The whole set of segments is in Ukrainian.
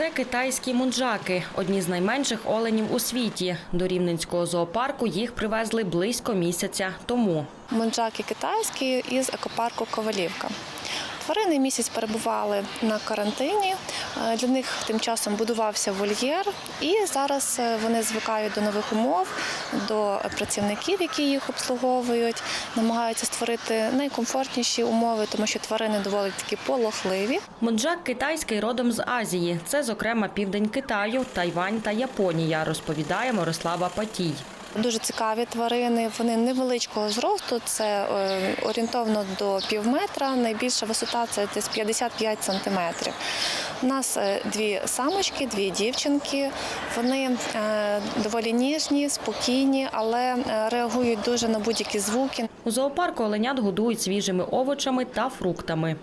Це китайські мунджаки, одні з найменших оленів у світі. До Рівненського зоопарку їх привезли близько місяця тому. Мунджаки китайські із екопарку Ковалівка. Тварини місяць перебували на карантині. Е, Для них тим часом будувався вольєр, і зараз е, вони звикають до нових умов, до працівників, які їх обслуговують, намагаються створити найкомфортніші умови, тому що тварини доволі такі полохливі. Мунджак китайський родом з Азії. Це, зокрема, південь Китаю, Тайвань та Японія, розповідає Мирослава Патій. Дуже цікаві тварини. Вони невеличкого зросту, це е, орієнтовно до пів метра. Найбільша висота це десь 55 сантиметрів. У нас е, дві самочки, дві дівчинки. Вони е, доволі ніжні, спокійні, але реагують дуже на будь-які звуки. У зоопарку оленят годують свіжими овочами та фруктами.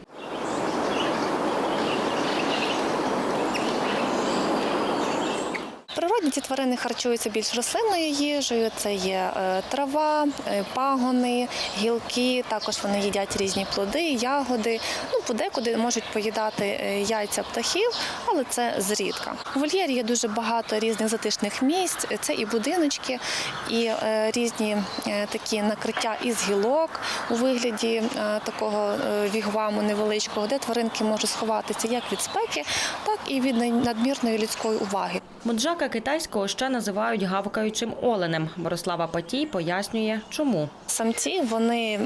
Природні ці тварини харчуються більш рослинною їжею. Це є е, трава, е, пагони, гілки. Також вони їдять різні плоди, ягоди. Ну, подекуди можуть поїдати е, яйця птахів, але це зрідка. У вольєрі є дуже багато різних затишних місць. Це і будиночки, і різні такі накриття із гілок у вигляді такого вігваму невеличкого, де тваринки можуть сховатися як від спеки, так і від надмірної людської уваги. Мунджака китайського ще називають гавкаючим оленем. Мирослава Патій пояснює, чому. Самці вони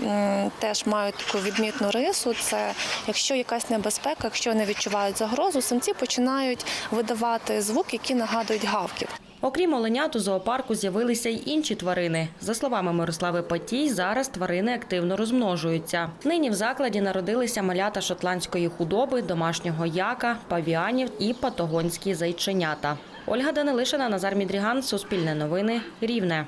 теж мають таку відмітну рису. Це якщо якась небезпека, якщо вони відчувають загрозу, самці починають видавати звук, який нагадують гавкіт. Окрім оленят, у зоопарку з'явилися й інші тварини. За словами Мирослави Патій, зараз тварини активно розмножуються. Нині в закладі народилися малята шотландської худоби, домашнього яка, павіанів і патагонські зайченята. Ольга Данилишина, Назар Мідріган, Суспільне новини, Рівне.